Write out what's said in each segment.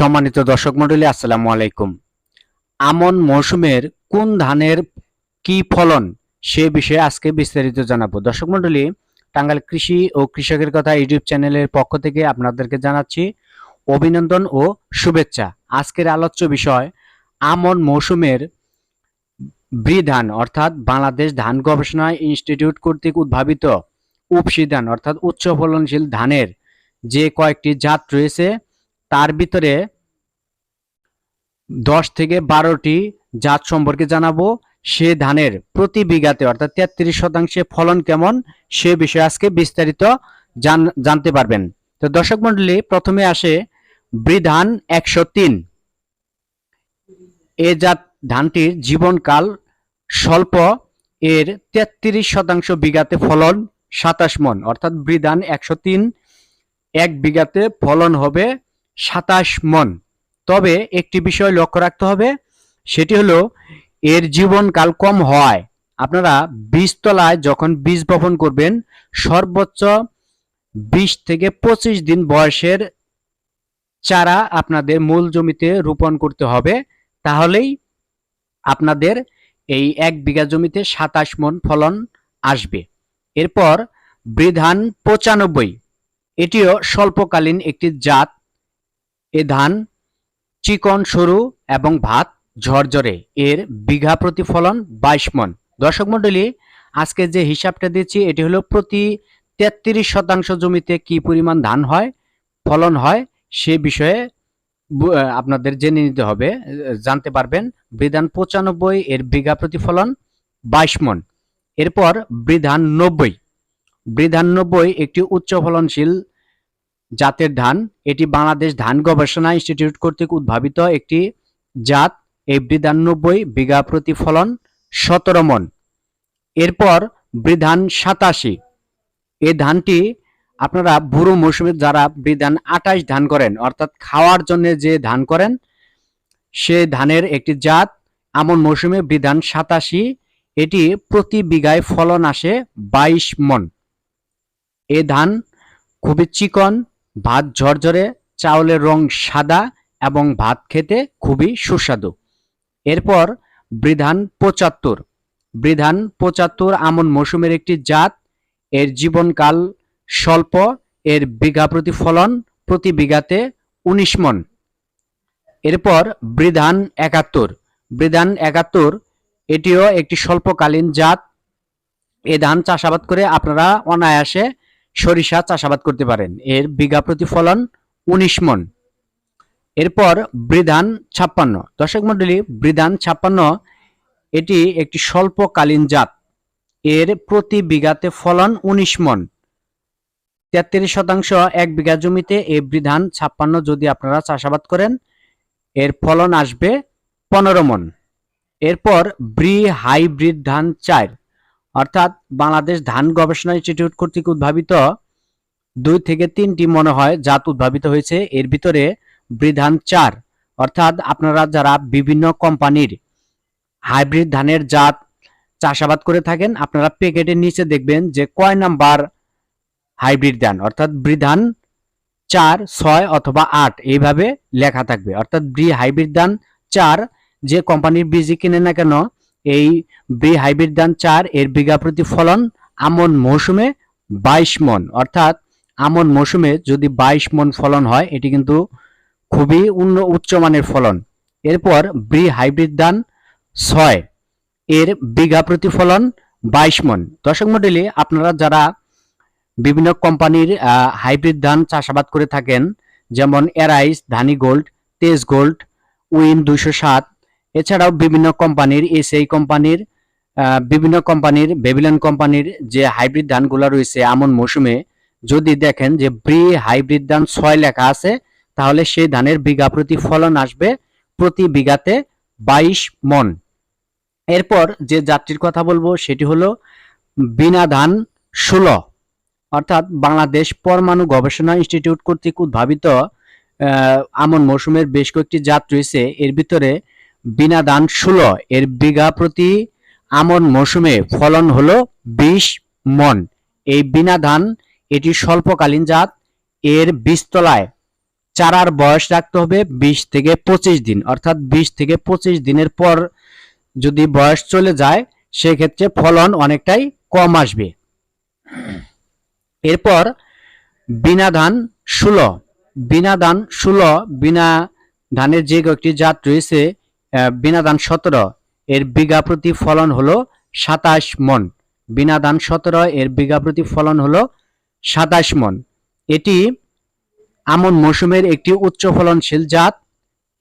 সম্মানিত দর্শক মণ্ডলী আসসালামু আলাইকুম। আমন মৌসুমের কোন ধানের কি ফলন সে বিষয়ে আজকে বিস্তারিত জানাব। দর্শক মণ্ডলী টাঙ্গাইল কৃষি ও কৃষকের কথা ইউটিউব চ্যানেলের পক্ষ থেকে আপনাদেরকে জানাচ্ছি অভিনন্দন ও শুভেচ্ছা। আজকের আলোচ্য বিষয়, আমন মৌসুমের ব্রি ধান অর্থাৎ বাংলাদেশ ধান গবেষণা ইনস্টিটিউট কর্তৃক উদ্ভাবিত উপসি ধান, অর্থাৎ উচ্চ ফলনশীল ধানের যে কয়েকটি জাত রয়েছে তার ভিতরে দশ থেকে বারোটি জাত সম্পর্কে জানাব। সে ধানের প্রতি বিঘাতে, অর্থাৎ তেত্রিশ শতাংশে ফলন কেমন, সে বিষয়ে আজকে বিস্তারিত জান- জানতে পারবেন। তো দর্শক মন্ডলী প্রথমে আসে বৃধান একশো তিন। এ জাত ধানটির জীবনকাল স্বল্প, এর তেত্রিশ শতাংশ বিঘাতে ফলন সাতাশ মন, অর্থাৎ বৃধান একশো তিন, এক বিঘাতে ফলন হবে সাতাশ মন। তবে একটি বিষয় লক্ষ্য রাখতে হবে, সেটি হলো এর জীবনকাল কম হয় আপনারা বীজতলায় যখন বীজ বপন করবেন, সর্বোচ্চ বিশ থেকে পঁচিশ দিন বয়সের চারা আপনাদের মূল জমিতে রোপণ করতে হবে। তাহলেই আপনাদের এই এক বিঘা জমিতে সাতাশ মন ফলন আসবে। এরপর বৃধান পঁচানব্বই, এটিও স্বল্পকালীন একটি জাত। এ ধান, চিকন, সরু এবং ভাত, ঝরঝরে। এর বিঘা প্রতি ফলন বাইশ মন। দর্শক মণ্ডলী, আজকে যে হিসাবটা দিচ্ছি, এটি হলো প্রতি তেত্রিশ শতাংশ জমিতে কি পরিমাণ ধান হয়, ফলন হয়, সে বিষয়ে আপনাদের জেনে নিতে হবে জানতে পারবেন। বিধান পঁচানব্বই, এর বিঘা প্রতিফলন বাইশ মন। এরপর বিধান নব্বই। বিধান নব্বই একটি উচ্চ ফলনশীল জাতের ধান। এটি বাংলাদেশ ধান গবেষণা ইনস্টিটিউট কর্তৃক উদ্ভাবিত একটি জাত এই বিধানব্বই বিঘা প্রতি ফলন সতেরো মন। এরপর বৃধান সাতাশি। এই ধানটি আপনারা বুড়ো মৌসুমে যারা বৃধান আটাশ ধান করেন, অর্থাৎ খাওয়ার জন্য যে ধান করেন, সে ধানের একটি জাত। আমন মৌসুমে বিধান সাতাশি। এটি প্রতি বিঘায় ফলন আসে বাইশ মন। এ ধান খুবই চিকন ভাত ঝরঝরে, চাউলের রং সাদা এবং ভাত খেতে খুবই সুস্বাদু। এরপর বৃধান পঁচাত্তর। বৃধান পঁচাত্তর আমন মৌসুমের একটি জাত। এর জীবনকাল স্বল্প, এর বিঘা প্রতি ফলন প্রতি বিঘাতে উনিশ মন। এরপর বৃধান একাত্তর। বৃধান একাত্তর, এটিও একটি স্বল্পকালীন জাত। এ ধান চাষাবাদ করে আপনারা অনায়াসে সরিষা চাষাবাদ করতে পারেন। এর বিঘা প্রতি ফলন উনিশ মন। এরপর বৃধান ছাপ্পান্ন। দর্শক মন্ডলী বৃধান ছাপ্পান্ন, এটি একটি স্বল্পকালীন জাত। এর প্রতি বিঘাতে ফলন উনিশ মন। তেত্রিশ শতাংশ এক বিঘা জমিতে এই বৃধান ছাপ্পান্ন যদি আপনারা চাষাবাদ করেন, এর ফলন আসবে পনেরো মন। এরপর ব্রি হাইব্রিড ধান চার। অর্থাৎ বাংলাদেশ ধান গবেষণা ইনস্টিটিউট কর্তৃক উদ্ভাবিত দুই থেকে তিনটি মনে হয় জাত উদ্ভাবিত হয়েছে। এর ভিতরে বৃধান চার, অর্থাৎ আপনারা যারা বিভিন্ন কোম্পানির হাইব্রিড ধানের জাত চাষাবাদ করে থাকেন, আপনারা প্যাকেটের নিচে দেখবেন যে কয় নাম্বার হাইব্রিড ধান, অর্থাৎ বৃধান চার, ছয় অথবা আট, এইভাবে লেখা থাকবে। অর্থাৎ ব্রি হাইব্রিড ধান চার যে কোম্পানির বীজই কিনে না কেন এই বি হাইব্রিড ধান চার এর বিঘা প্রতি ফলন আমন মৌসুমে বাইশ মন। অর্থাৎ আমন মৌসুমে যদি বাইশ মন ফলন হয়, এটি কিন্তু খুবই উন্ন উচ্চমানের ফলন। এরপর ব্রি হাইব্রিড ধান ছয় এর বিঘা প্রতি ফলন বাইশ মন। দর্শক মডেলে আপনারা যারা বিভিন্ন কোম্পানির হাইব্রিড ধান চাষাবাদ করে থাকেন, যেমন এরাইস, ধানি গোল্ড, তেজ গোল্ড, উইন দুইশো সাত এছাড়াও বিভিন্ন কোম্পানির এসআই কোম্পানির বিভিন্ন কোম্পানির বেবিলন কোম্পানির যে হাইব্রিড ধানগুলো রয়েছে আমন মৌসুমে, যদি দেখেন যে ব্রি হাইব্রিড ধান ছয় লেখা আছে, তাহলে সেই ধানের বিঘা প্রতি ফলন আসবে প্রতি বিঘাতে বাইশ মন। এরপর যে জাতটির কথা বলব, সেটি হলো বিনা ধান ষোলো। অর্থাৎ বাংলাদেশ পরমাণু গবেষণা ইনস্টিটিউট কর্তৃক উদ্ভাবিত আমন মৌসুমের বেশ কয়েকটি জাত রয়েছে। এর ভিতরে বিনা ধান ষোলো। এর বিঘা প্রতি আমন মৌসুমে ফলন হলো বিশ মন। এই বিনা ধান, এটি স্বল্পকালীন জাত। এর বীজতলায় চারার বয়স রাখতে হবে বিশ থেকে পঁচিশ দিন। অর্থাৎ বিশ থেকে পঁচিশ দিনের পর যদি বয়স চলে যায়, সেক্ষেত্রে ফলন অনেকটাই কম আসবে। এরপর বিনা ধান ষোলো। বিনা ধান ষোলো, বিনা ধানের যে কয়েকটি জাত রয়েছে বিনা ধান সতেরো, এর বিঘা প্রতি ফলন হলো সাতাশ মন। বিনা ধান সতেরো, এর বিঘা প্রতি ফলন হলো সাতাশ মন। এটি আমন মৌসুমের একটি উচ্চ ফলনশীল জাত।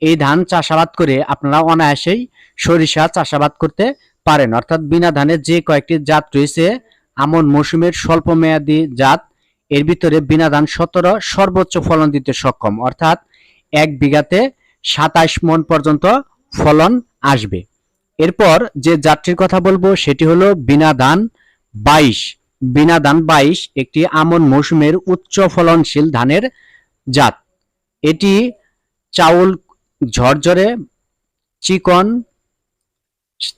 এই ধান চাষাবাদ করে আপনারা অনায়াসেই সরিষা চাষাবাদ করতে পারেন। অর্থাৎ বিনা ধানের যে কয়েকটি জাত রয়েছে, আমন মৌসুমের স্বল্প মেয়াদী জাত, এর ভিতরে বিনা ধান সতেরো সর্বোচ্চ ফলন দিতে সক্ষম। অর্থাৎ এক বিঘাতে সাতাশ মন পর্যন্ত ফলন আসবে। এরপর যে জাতটির কথা বলব, সেটি হলো বিনা ধান বাইশ। বিনা ধান বাইশ একটি আমন মৌসুমের উচ্চ ফলনশীল ধানের জাত। এটি চাউল ঝরঝরে, চিকন,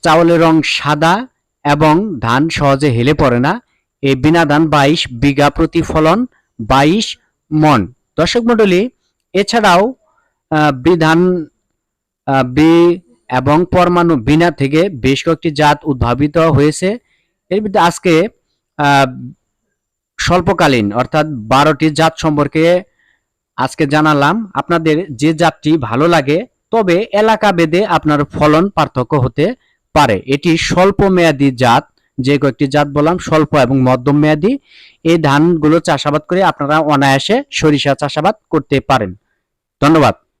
চাউলের রং সাদা এবং ধান সহজে হেলে পড়ে না। এই বিনা ধান বাইশ বিঘা প্রতি ফলন বাইশ মন। দর্শক মণ্ডলী, এছাড়াও বিধান বি এবং পরমাণু বিনা থেকে বেশ কয়েকটি জাত উদ্ভাবিত হয়েছে। এর ভিতরে আজকে স্বল্পকালীন, অর্থাৎ বারোটি জাত সম্পর্কে আজকে জানালাম। আপনাদের যে জাতটি ভালো লাগে, তবে এলাকা ভেদে আপনার ফলন পার্থক্য হতে পারে। এটি স্বল্প মেয়াদী জাত, যে কয়েকটি জাত বললাম, স্বল্প এবং মধ্যম মেয়াদী এই ধানগুলো চাষাবাদ করে আপনারা অনায়াসে সরিষা চাষাবাদ করতে পারেন। ধন্যবাদ।